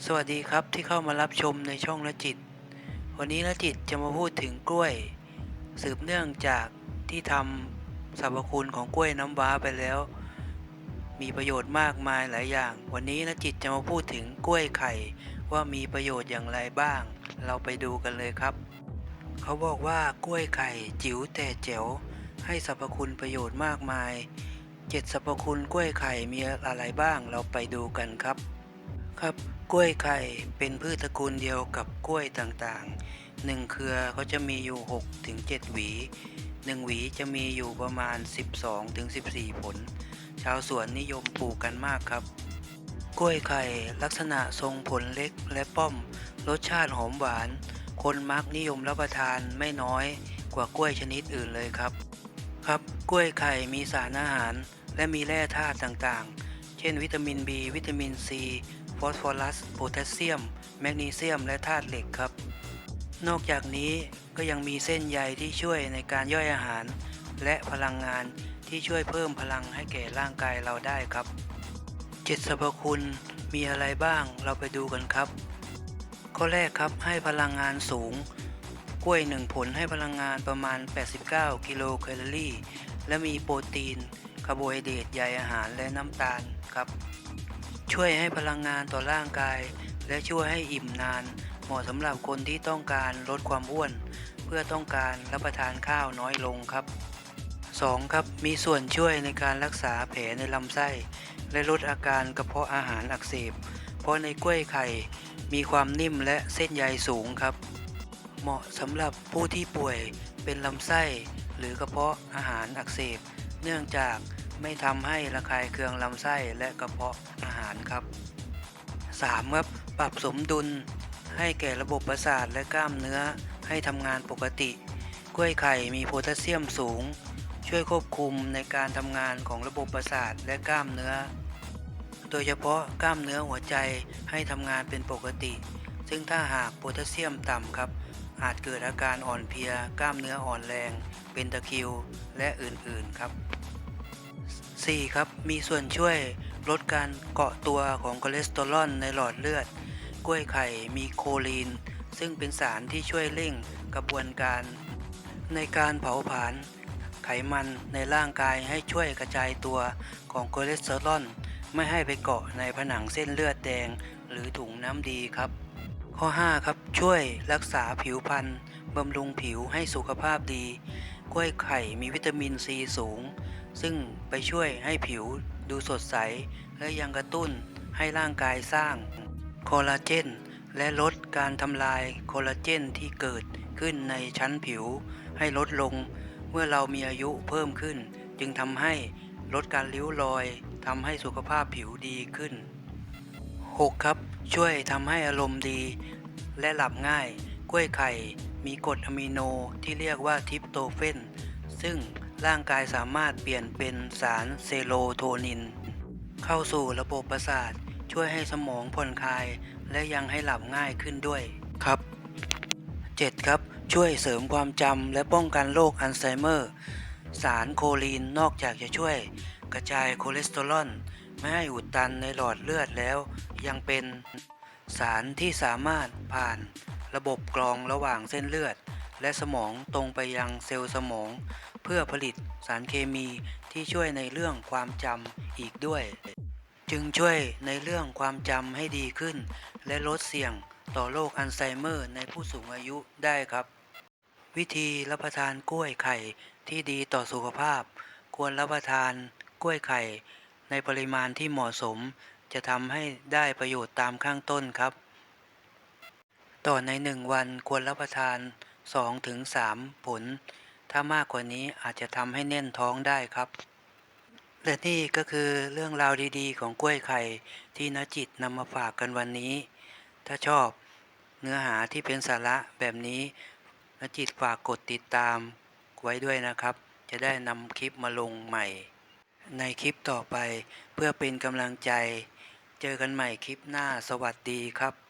สวัสดีครับที่เข้ามารับชมในช่องละจิต วันนี้ละจิตจะมาพูดถึงกล้วย สืบเนื่องจากที่ทำสรรพคุณของกล้วยน้ำว้าไปแล้ว มีประโยชน์มากมายหลายอย่าง วันนี้ละจิตจะมาพูดถึงกล้วยไข่ว่ามีประโยชน์อย่างไรบ้าง เราไปดูกันเลยครับ เขาบอกว่ากล้วยไข่จิ๋วแต่แจ๋วให้สรรพคุณประโยชน์มากมายเจ็ดสรรพคุณกล้วยไข่มีอะไรบ้างเราไปดูกันครับ ครับกล้วยไข่เป็นพืชตระกูลเดียวกับกล้วยต่างๆหนึ่งเครือเขาจะมีอยู่ 6 ถึง 7 หวีหนึ่งหวีจะมีอยู่ประมาณ 12 ถึง 14 ผล ชาวสวนนิยมปลูกกันมากครับ กล้วยไข่ลักษณะทรงผลเล็กและป้อม รสชาติหอมหวาน คนมักนิยมรับประทานไม่น้อยกว่ากล้วยชนิดอื่นเลยครับ ครับกล้วยไข่มีสารอาหาร และมีแร่ธาตุต่างๆ เช่น วิตามิน B วิตามิน C ฟอสฟอรัส โพแทสเซียม แมกนีเซียม และธาตุเหล็กครับ นอกจากนี้ก็ยังมีเส้นใยที่ช่วยในการย่อยอาหาร และพลังงานที่ช่วยเพิ่มพลังให้แก่ร่างกายเราได้ครับเจ็ดสรรพคุณมีอะไรบ้างเราไปดูกันครับ ข้อแรกครับให้พลังงานสูง กล้วยหนึ่งผลให้พลังงานประมาณ 89 กิโลแคลอรี่ และมีโปรตีนคาร์โบไฮเดรตใยอาหารและน้ำตาลครับ ช่วยให้พลังงานต่อร่างกาย และช่วยให้อิ่มนาน เหมาะสำหรับคนที่ต้องการลดความอ้วน เพื่อต้องการรับประทานข้าวน้อยลงครับ 2. ครับมีส่วนช่วยในการรักษาแผลในลำไส้ และลดอาการกระเพาะอาหารอักเสบ เพราะในกล้วยไข่มีความนิ่มและเส้นใยสูงครับ เหมาะสำหรับผู้ที่ป่วยเป็นลำไส้ หรือกระเพาะอาหารอักเสบ เนื่องจาก ไม่ทำให้ระคายเคืองลำไส้และกระเพาะอาหารครับ 3. ครับปรับสมดุล ให้แก่ระบบประสาทและกล้ามเนื้อให้ทำงานปกติ กล้วยไข่มีโพแทสเซียมสูง ช่วยควบคุมในการทำงานของระบบประสาทและกล้ามเนื้อ โดยเฉพาะกล้ามเนื้อหัวใจให้ทำงานเป็นปกติ ซึ่งถ้าหากโพแทสเซียมต่ำครับ อาจเกิดอาการอ่อนเพลีย กล้ามเนื้ออ่อนแรง เป็นตะคริว และอื่นๆครับ 4. ครับ มีส่วนช่วยลดการเกาะตัวของคอเลสเตอรอลในหลอดเลือด กล้วยไข่มีโคลีน ซึ่งเป็นสารที่ช่วยเร่งกระบวนการ ในการเผาผลาญไขมันในร่างกายให้ช่วยกระจายตัวของคอเลสเตอรอลไม่ให้ไปเกาะในผนังเส้นเลือดแดง หรือถุงน้ำดีครับ ข้อ 5 ครับ ช่วยรักษาผิวพรรณบำรุงผิวให้สุขภาพดี กล้วยไข่มีวิตามินซีสูง ซึ่งไปช่วยให้ผิวดูสดใส และยังกระตุ้นให้ร่างกายสร้างคอลลาเจน และลดการทำลายคอลลาเจนที่เกิดขึ้นในชั้นผิว ให้ลดลง เมื่อเรามีอายุเพิ่มขึ้น จึงทำให้ลดการริ้วรอยทำให้สุขภาพผิวดีขึ้น 6. ครับ ช่วยทำให้อารมณ์ดี และหลับง่าย กล้วยไข่มีกรดอะมิโนที่เรียกว่าทริปโตเฟน ซึ่ง ร่างกายสามารถเปลี่ยนเป็นสารเซโรโทนิน เข้าสู่ระบบประสาทช่วยให้สมองผ่อนคลาย และยังให้หลับง่ายขึ้นด้วยครับ 7. ครับ ช่วยเสริมความจำและป้องกันโรคอัลไซเมอร์ สารโคลีนนอกจากจะช่วย กระจายคอเลสเตอรอลไม่ให้อุดตันในหลอดเลือดแล้ว ยังเป็นสารที่สามารถผ่านระบบกรองระหว่างเส้นเลือด และสมองตรงไปยังเซลล์สมอง เพื่อผลิตสารเคมีที่ช่วยในเรื่องความจำอีกด้วย จึงช่วยในเรื่องความจำให้ดีขึ้น และลดเสี่ยงต่อโรคอัลไซเมอร์ในผู้สูงอายุได้ครับ วิธีรับประทานกล้วยไข่ที่ดีต่อสุขภาพ ควรรับประทานกล้วยไข่ ในปริมาณที่เหมาะสม จะทำให้ได้ประโยชน์ตามข้างต้นครับ ต่อในหนึ่งวันควรรับประทาน 2-3ผล ถ้ามากกว่านี้อาจจะทำให้แน่นท้องได้ครับ และนี่ก็คือเรื่องราวดีๆ ของกล้วยไข่ที่นจิตนำมาฝากกันวันนี้ ถ้าชอบเนื้อหาที่เป็นสาระแบบนี้นจิตฝากกดติดตามไว้ด้วยนะครับ จะได้นำคลิปมาลงใหม่ ในคลิปต่อไปเพื่อเป็นกำลังใจ เจอกันใหม่คลิปหน้าสวัสดีครับ